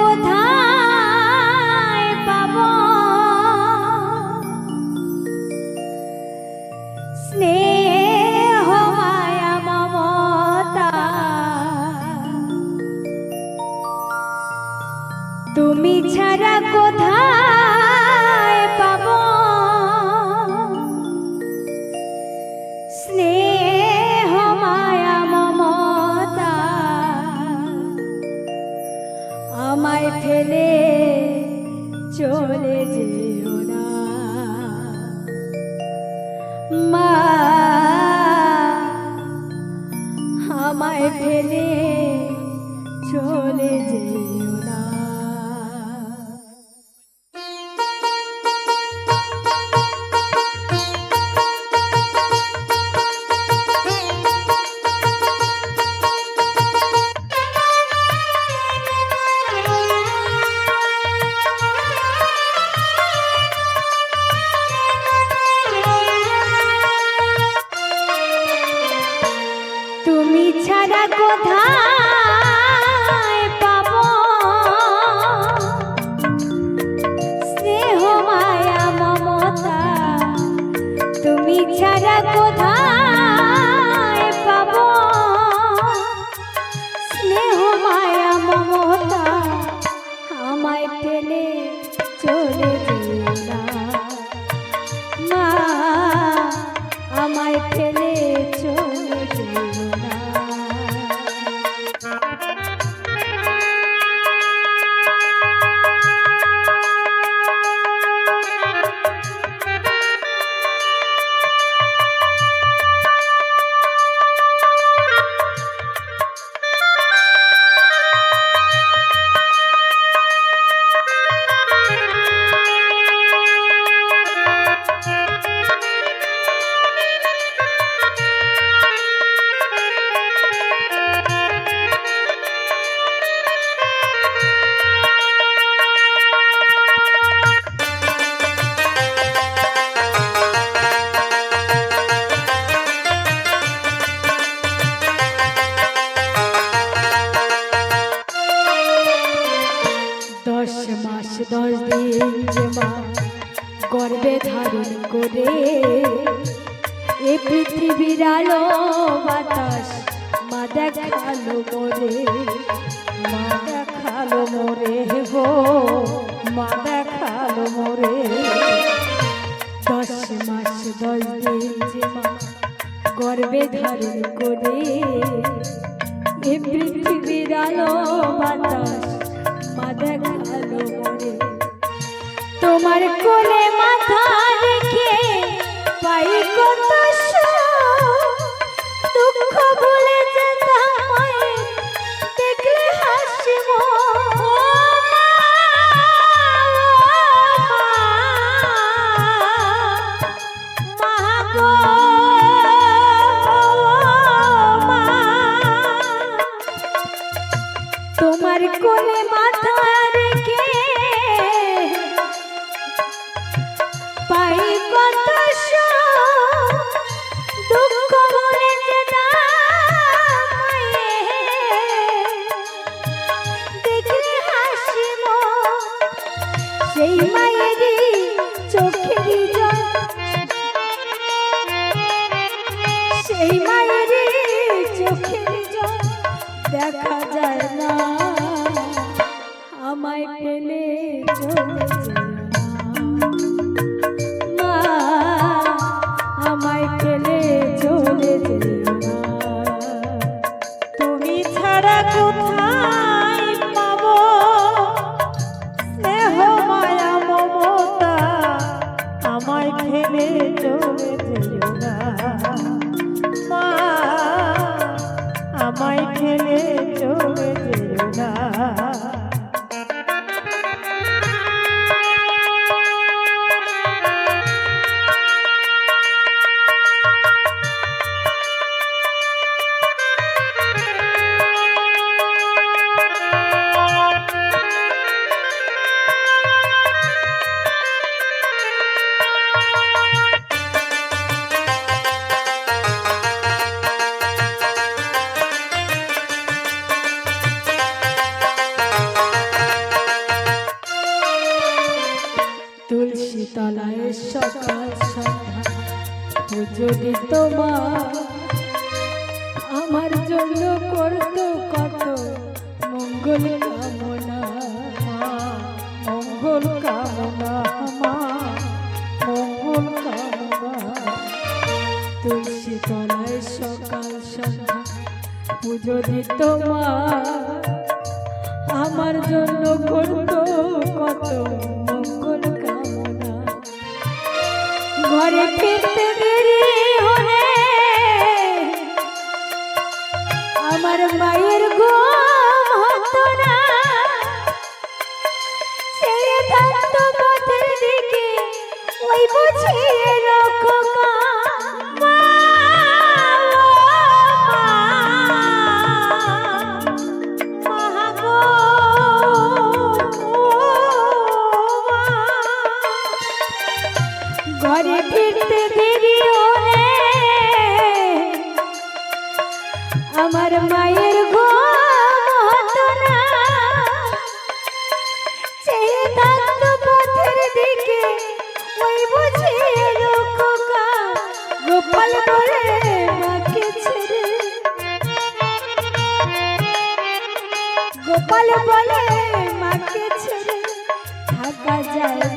ছাড়া কোথায় গর্বে ধারণ করে। এ পৃথিবীর আলো, বাতাস, মা দেখাল মোরে, মা দেখাল মোরে গো, মা দেখাল মোরে। দশ মাস, দশ দিন যে মা গর্বে ধারণ করে। এ পৃথিবীর আলো, বাতাস, মা দেখাল মোরে। তোমার কোলে তোমার কোলে মাথা রেখে পাই কত দুঃখ মায়ের। দেখলে হাসি দেখা যায় না। আমায় ফেলে আমায় ফেলে চলে তুমি ছাড়া কোথায় পাবো? মায়া, মমতা আমায় ফেলে চলে তুলসী তলায় সকাল সন্ধ্যা পুজো দিত মা আমার জন্য ঘরে ফিরতে দেরি আমার মায়ের গোপাল বলে মাকে ছেড়ে। গোপাল বলে মাকে ছেড়ে থাকা যায়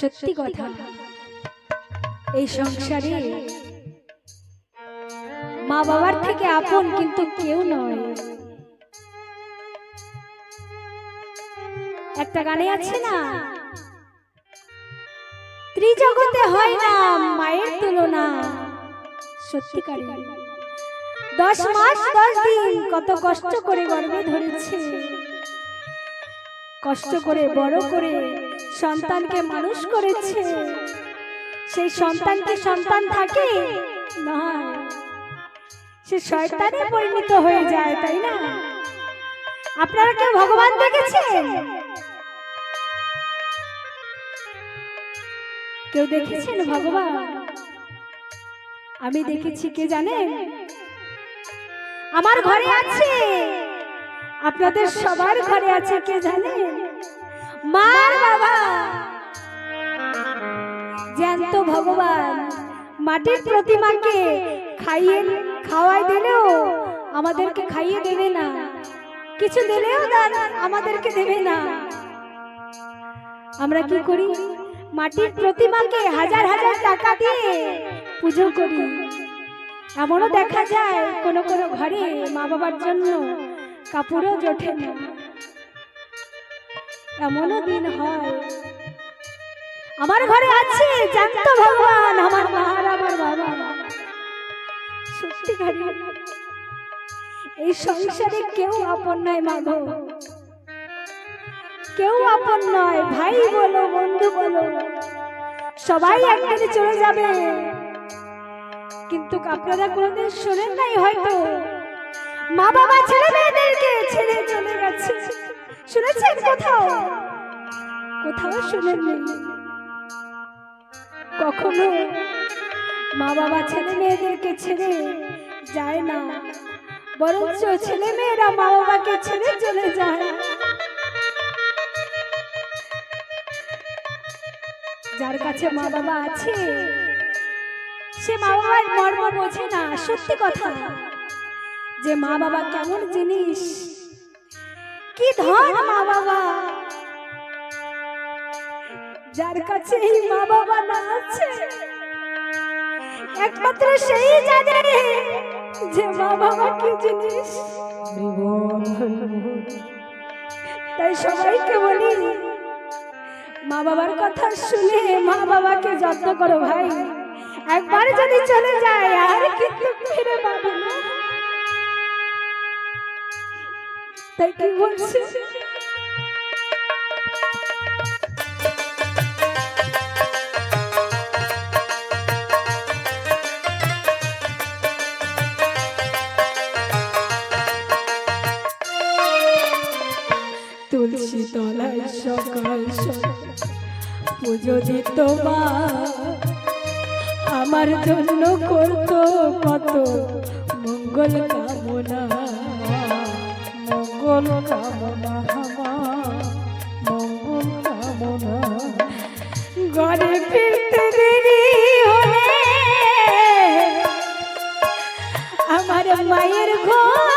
সত্যি কথা। এই সংসারে মা বাবার থেকে আপন কিন্তু কেউ নয়। একটা গানে আছে না? ত্রিজগতে হয় না মায়ের তুলনা। সত্যিকার। দশ মাস, দশ দিন কত কষ্ট করে গর্ভে ধরেছে। কষ্ট করে বড় করে সন্তানকে মানুষ করেছে। সেই সন্তানকে সন্তান থাকে? না। সে শয়তানে পরিণত হয়ে যায় তাই না? আপনারা কেউ ভগবান দেখেছেন? কেউ দেখেছেন ভগবান? আমি দেখেছি কে জানেন? আমার ঘরে আছে। আপনাদের সবার ঘরে আছে কে জানে? মা আর বাবা। জ্যান্ত ভগবান মাটির প্রতিমাকে খাইয়ে খাওয়াই দিলেও আমাদেরকে খাইয়ে দেবে না। কিছু দিলেও দান আমাদেরকে দেবে না। আমরা কি করি? মাটির প্রতিমাকে হাজার হাজার টাকা দিয়ে পুজো করি। এমনও দেখা যায় কোনো কোনো ঘরে মা বাবার জন্য কাপড়ও জোটে না। এমনও দিন হয়। আমার ঘরে আছে জানত ভগবান, আমার মা আর আমার বাবা। এই সংসারে কেউ আপন নয় মাগো কেউ আপন নয়, ভাই বলো, বন্ধু বলো। সবাই একদিনে চলে যাবে। কিন্তু আপনারা কোনোদিন শোনেন নাই হয়তো। মা বাবা ছেলে মেয়েদেরকে ছেড়ে চলে গেছে। শুনেছেন কোথাও? কোথাও শুনেননি। কখনো মা বাবা ছেলে মেয়েদেরকে ছেড়ে যায় না, বরঞ্চ ছেলে মেয়েরা মা বাবাকে ছেড়ে চলে যায়। যার কাছে মা বাবা আছে, সে মা বাবার মর্ম বোঝে না, সত্যি কথা। যে মা বাবা কেমন জিনিস? কি ধন মা বাবা? যার কাছে এই মা বাবা না আছে, একমাত্র সেই জানে যে মা বাবা কি জিনিস। তাই সবাইকে বলি, মা বাবার কথা শুনে মা বাবাকে যত্ন করো ভাই। একবার যদি চলে যায়, আর কিন্তু ফিরে পাবে না। তাই কি বলছি তুলসী তলায় সকাল সকাল পুজো দিত মা আমার জন্য করতো কত মঙ্গল কামনা। মঙ্গল কামনা মঙ্গল কামনা। দেরি হলে আমার মায়ের ঘর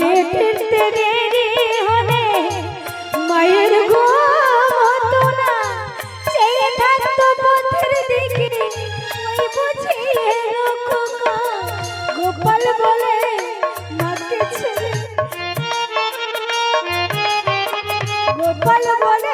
ঘরে ফিরতে দেরি হলে মায়ের ঘুম হতো না। সেই থাকতো পথের দিকে, ওই বুঝিয়ে গোপাল বলে মাকে ছেড়ে গোপাল বলে